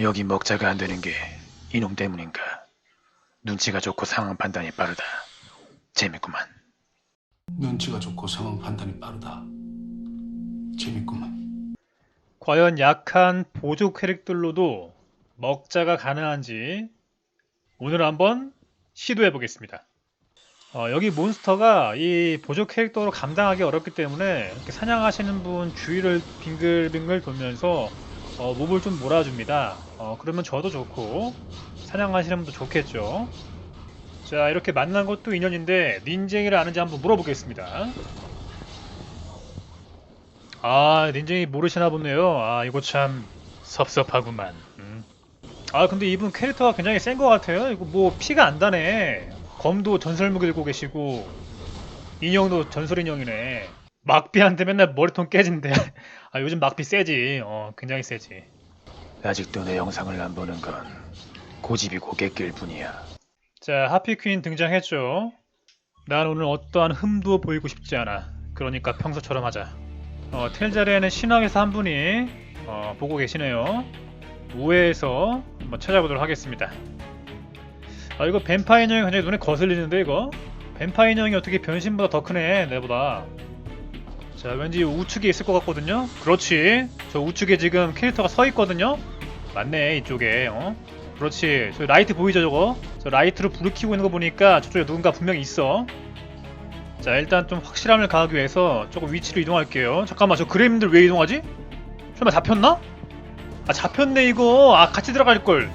여기 먹자가 안 되는 게 이놈 때문인가? 눈치가 좋고 상황 판단이 빠르다. 재밌구만. 눈치가 좋고 상황 판단이 빠르다. 재밌구만. 과연 약한 보조 캐릭들로도 먹자가 가능한지 오늘 한번 시도해 보겠습니다. 어, 여기 몬스터가 이 보조 캐릭터로 감당하기 어렵기 때문에 이렇게 사냥하시는 분 주위를 빙글빙글 돌면서 어, 몹을 좀 몰아줍니다. 어, 그러면 저도 좋고 사냥하시는 분도 좋겠죠. 자 이렇게 만난 것도 인연인데 닌쟁이를 아는지 한번 물어보겠습니다. 아, 닌쟁이 모르시나 보네요. 아, 이거 참 섭섭하구만. 음. 아, 근데 이분 캐릭터가 굉장히 센 것 같아요. 이거 뭐 피가 안 다네. 검도 전설무 들고 계시고 인형도 전설 인형이네. 막비한테 맨날 머리통 깨진대. 아, 요즘 막비 세지. 어, 굉장히 세지. 아직도 내 영상을 안 보는 건 고집이 고객길 뿐이야. 자, 하피퀸 등장했죠. 난 오늘 어떠한 흠도 보이고 싶지 않아. 그러니까 평소처럼 하자. 어, 텔 자리에는 신학에서 한 분이 어, 보고 계시네요. 우회해서 한번 찾아보도록 하겠습니다. 아, 이거 뱀파이 인형이 굉장히 눈에 거슬리는데 이거? 뱀파이 인형이 어떻게 변신보다 더 크네 내보다. 자, 왠지 우측에 있을 것 같거든요. 그렇지. 저 우측에 지금 캐릭터가 서 있거든요. 맞네 이쪽에. 어? 그렇지. 저 라이트 보이죠 저거? 저 라이트로 불을 켜고 있는 거 보니까 저쪽에 누군가 분명히 있어. 자 일단 좀 확실함을 가하기 위해서 조금 위치로 이동할게요. 잠깐만 저 그레임들 왜 이동하지? 설마 잡혔나? 아 잡혔네 이거. 아 같이 들어갈 걸.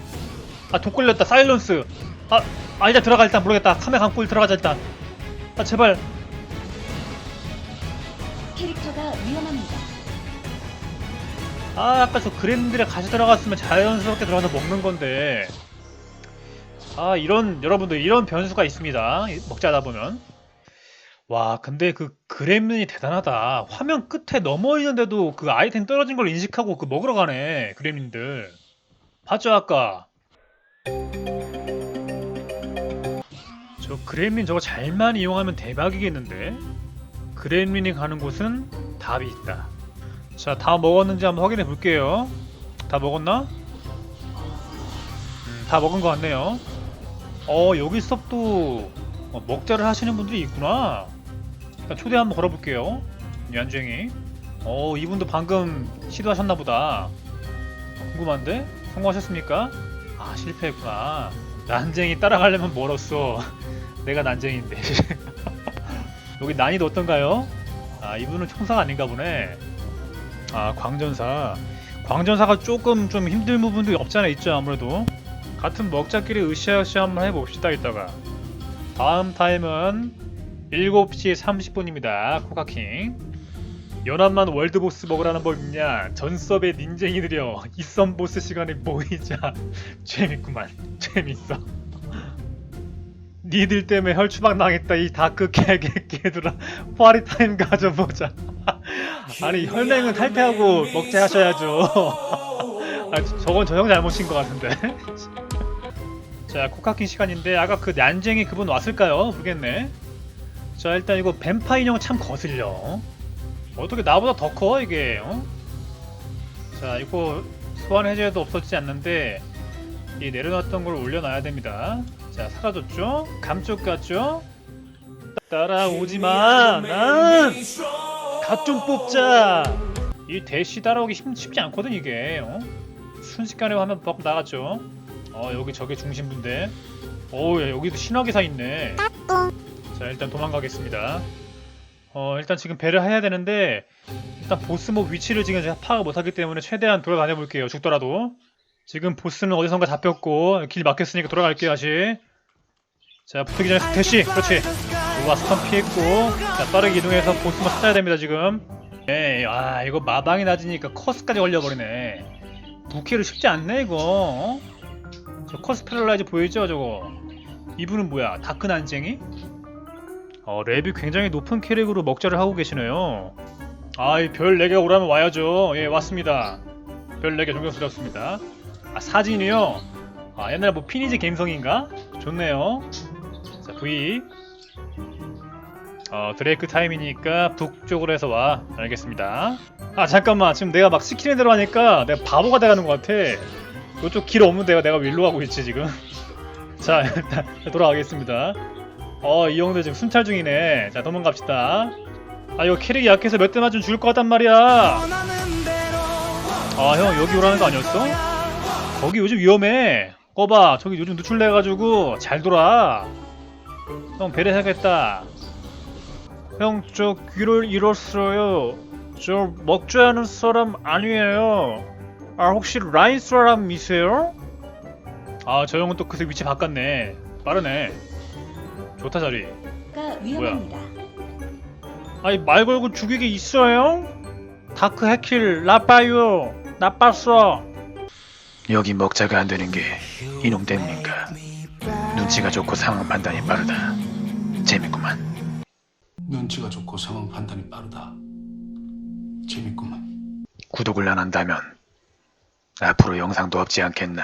아독 걸렸다 사일런스. 아, 아 일단 들어가 일단 모르겠다. 카메라 감고 들어가자 일단. 아 제발. 캐릭터가 위험합니다. 아 아까 저 그랜들에 같이 들어갔으면 자연스럽게 들어가서 먹는 건데. 아 이런 여러분들 이런 변수가 있습니다. 이- 먹자 하다 보면. 와 근데 그 그렘린이 대단하다. 화면 끝에 넘어 있는데도 그 아이템 떨어진 걸 인식하고 그 먹으러 가네 그렘린들. 봤죠 아까? 저 그렘린 저거 잘만 이용하면 대박이겠는데 그렘린이 가는 곳은 답이 있다 자, 다 먹었는지 한번 확인해 볼게요. 다 먹었나? 음, 다 먹은 것 같네요. 어, 여기 수업도 어, 먹자를 하시는 분들이 있구나. 초대 한번 걸어볼게요. 연쟁이. 어, 이분도 방금 시도하셨나 보다. 어, 궁금한데? 성공하셨습니까? 아, 실패했구나. 난쟁이 따라가려면 멀었어. 내가 난쟁인데. 여기 난이도 어떤가요? 아, 이분은 총사가 아닌가 보네. 아 광전사. 광전사가 조금 좀 힘든 부분도 없잖아 있죠 아무래도. 같은 먹자끼리 으쌰으쌰 한번 해봅시다 이따가. 다음 타임은 7시 30분입니다 코카킹. 연합만 월드보스 먹으라는 법 있냐? 전섭의 닌쟁이들여 이썸 보스 시간에 모이자. 재밌구만. 재밌어 니들 때문에 혈추박 나겠다 이 다크 개개 개들아 파리 타임 가져보자 아니 혈맹은 탈퇴하고 먹자 하셔야죠. 아, 저- 저건 저형 잘못인 것 같은데. 자 코카킹 시간인데 아까 그 난쟁이 그분 왔을까요? 모르겠네. 자 일단 이거 뱀파 인형 참 거슬려. 어떻게 나보다 더 커 이게? 어? 자 이거 소환 해제도 없어지지 않는데 이 내려놨던 걸 올려놔야 됩니다. 자 사라졌죠? 감쪽 같죠? 따라오지 마. 난 갓 좀 뽑자. 이 대시 따라오기 힘, 쉽지 않거든 이게. 어? 순식간에 화면 벅 나갔죠. 어 여기 저게 중심부인데. 오 야, 여기도 신화기사 있네. 자 일단 도망가겠습니다. 어 일단 지금 배를 해야 되는데 일단 보스몹 위치를 지금 제가 파악 못하기 때문에 최대한 돌아다녀 볼게요. 죽더라도. 지금 보스는 어디선가 잡혔고 길 막혔으니까 돌아갈게요 다시. 자 붙기 전에 대시. 그렇지. 우와 스턴 피했고 자 빠르게 이동해서 보스만 찾아야 됩니다 지금. 에이 아 이거 마방이 낮으니까 커스까지 걸려버리네. 부캐를 쉽지 않네 이거 어? 저 커스 패럴라이즈 보이죠 저거? 이분은 뭐야? 다크 난쟁이? 어 랩이 굉장히 높은 캐릭으로 먹자를 하고 계시네요. 아이 별 4개 오라면 와야죠. 예 왔습니다. 별 4개 존경스럽습니다 아 사진이요? 아 옛날에 뭐 피니지 갬성인가? 좋네요 자 V 어, 드레이크 타임이니까 북쪽으로 해서 와. 알겠습니다. 아, 잠깐만. 지금 내가 막 시키는 대로 하니까 내가 바보가 돼가는 것 같아. 이쪽 길 없는데요. 내가 왜 일로 가고 있지 지금? 자 돌아가겠습니다. 어 이 형들 지금 순찰 중이네. 자 도망갑시다. 아 이거 캐릭이 약해서 몇 대 맞으면 죽을 것 같단 말이야. 아 형 여기 오라는 거 아니었어? 거기 요즘 위험해. 꺼봐 저기 요즘 누출돼가지고 잘 돌아. 형 배려해야겠다. 형 저 귀를 잃었어요. 저 먹자는 사람 아니에요. 아 혹시 라인 사람이세요? 아 저 형은 또 그새 위치 바꿨네. 빠르네. 좋다 자리. 가 위험합니다. 아니 말 걸고 죽이게 있어요? 다크 해킬 나빠요. 나빴어. 여기 먹자가 안 되는 게 이놈 때문인가? 눈치가 좋고 상황 판단이 빠르다. 재밌구만. 눈치가 좋고 상황 판단이 빠르다. 재밌구만. 구독을 안 한다면 앞으로 영상도 없지 않겠나?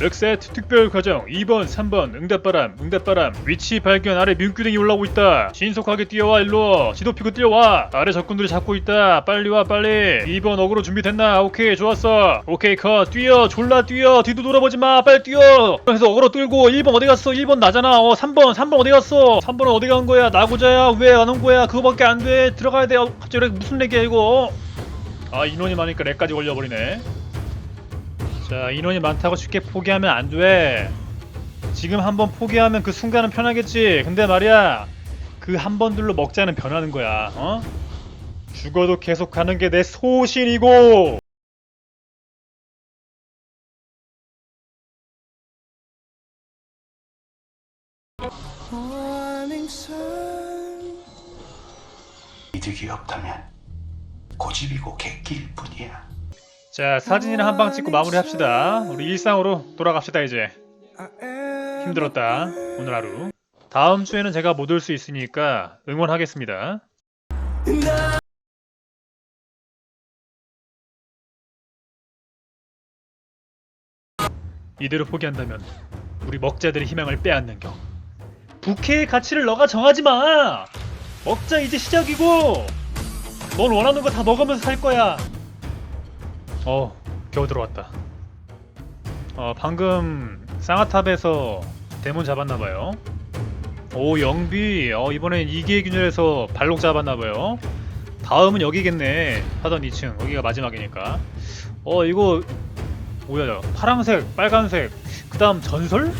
렉셋 특별 과정. 2번 3번 응답바람 응답바람. 위치 발견 아래 민규등이 올라오고 있다. 신속하게 뛰어와 일로. 지도 피고 뛰어와. 아래 적군들이 잡고 있다. 빨리 와 빨리. 2번 어그로 준비됐나? 오케이 좋았어. 오케이 컷. 뛰어 졸라 뛰어. 뒤도 돌아보지 마. 빨리 뛰어. 그래서 어그로 끌고 1번 어디 갔어? 1번 나잖아. 어 3번 3번 어디 갔어? 3번은 어디 간 거야? 나고자야? 왜 안 온 거야? 그거밖에 안 돼. 들어가야 돼. 어, 갑자기 무슨 렉이야 이거? 아 인원이 많으니까 렉까지 걸려버리네 자 인원이 많다고 쉽게 포기하면 안 돼. 지금 한번 포기하면 그 순간은 편하겠지. 근데 말이야 그 한 번들로 먹자는 변하는 거야. 어? 죽어도 계속 가는 게 내 소신이고. 이득이 없다면 고집이고 객기일 뿐이야. 자 사진이나 한 방 찍고 마무리합시다. 우리 일상으로 돌아갑시다 이제. 힘들었다 오늘 하루. 다음 주에는 제가 못 올 수 있으니까 응원하겠습니다. 이대로 포기한다면 우리 먹자들의 희망을 빼앗는 경. 부캐의 가치를 너가 정하지 마. 먹자 이제 시작이고. 넌 원하는 거 다 먹으면서 살 거야. 어, 겨우 들어왔다. 어, 방금 쌍화탑에서 데몬 잡았나봐요. 오, 영비. 어, 이번엔 이기의 균열에서 발록 잡았나봐요. 다음은 여기겠네. 하던 2층. 여기가 마지막이니까. 어, 이거, 뭐야, 파랑색, 빨간색. 그 다음 전설?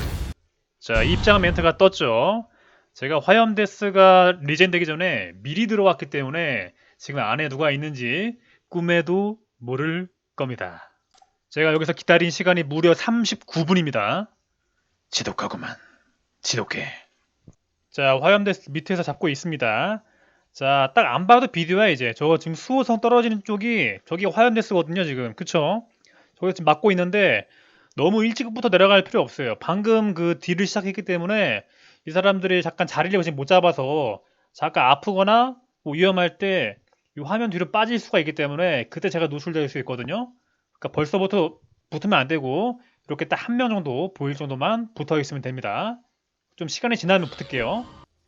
자, 입장 멘트가 떴죠. 제가 화염데스가 리젠 되기 전에 미리 들어왔기 때문에 지금 안에 누가 있는지 꿈에도 모를 겁니다. 제가 여기서 기다린 시간이 무려 39분입니다. 지독하구만. 지독해. 자, 화염데스 밑에서 잡고 있습니다. 자, 딱 안 봐도 비디오야 이제. 저 지금 수호성 떨어지는 쪽이 저기 화염데스거든요 지금. 그쵸? 저기 지금 막고 있는데 너무 일찍부터 내려갈 필요 없어요. 방금 그 딜을 시작했기 때문에 이 사람들이 잠깐 자리를 지금 못 잡아서 잠깐 아프거나 뭐 위험할 때 이 화면 뒤로 빠질 수가 있기 때문에 그때 제가 노출될 수 있거든요. 그러니까 벌써부터 붙으면 안 되고 이렇게 딱 한 명 정도 보일 정도만 붙어 있으면 됩니다. 좀 시간이 지나면 붙을게요.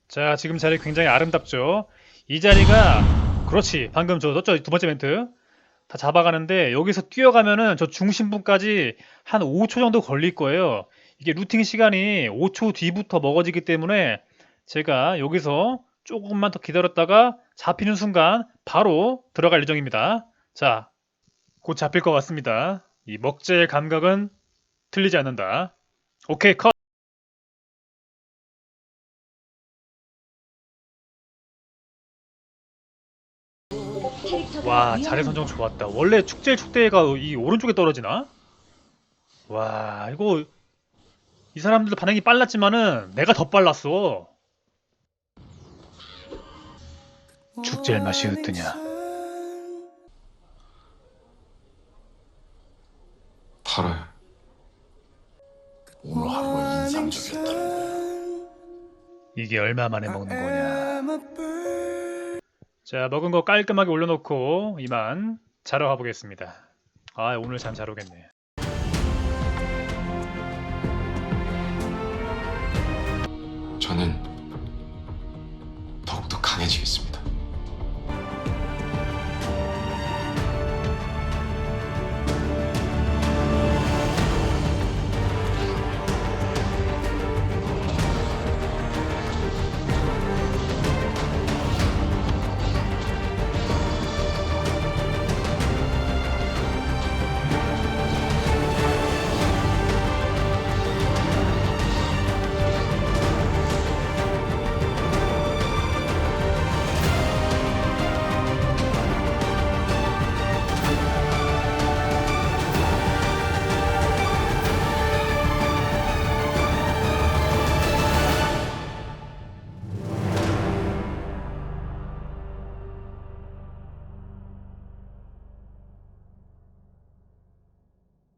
자, 지금 자리 굉장히 아름답죠. 이 자리가 그렇지. 방금 저 떴죠? 두 번째 멘트. 다 잡아가는데 여기서 뛰어가면은 저 중심부까지 한 5초 정도 걸릴 거예요. 이게 루팅 시간이 5초 뒤부터 먹어지기 때문에 제가 여기서 조금만 더 기다렸다가 잡히는 순간 바로 들어갈 예정입니다. 자, 곧 잡힐 것 같습니다. 이 먹재의 감각은 틀리지 않는다. 오케이, 컷! 와. 자리 선정 좋았다. 원래 축제 축대가 이 오른쪽에 떨어지나? 와, 이거 이 사람들도 반응이 빨랐지만은 내가 더 빨랐어. 축제의 맛이 어떠냐? 팔아요. 오늘 하루가 인상적이었다는 거야. 이게 얼마 만에 먹는 거냐? 자, 먹은 거 깔끔하게 올려놓고 이만 자러 가보겠습니다. 아, 오늘 잠 잘 오겠네. 저는 더욱더 강해지겠습니다.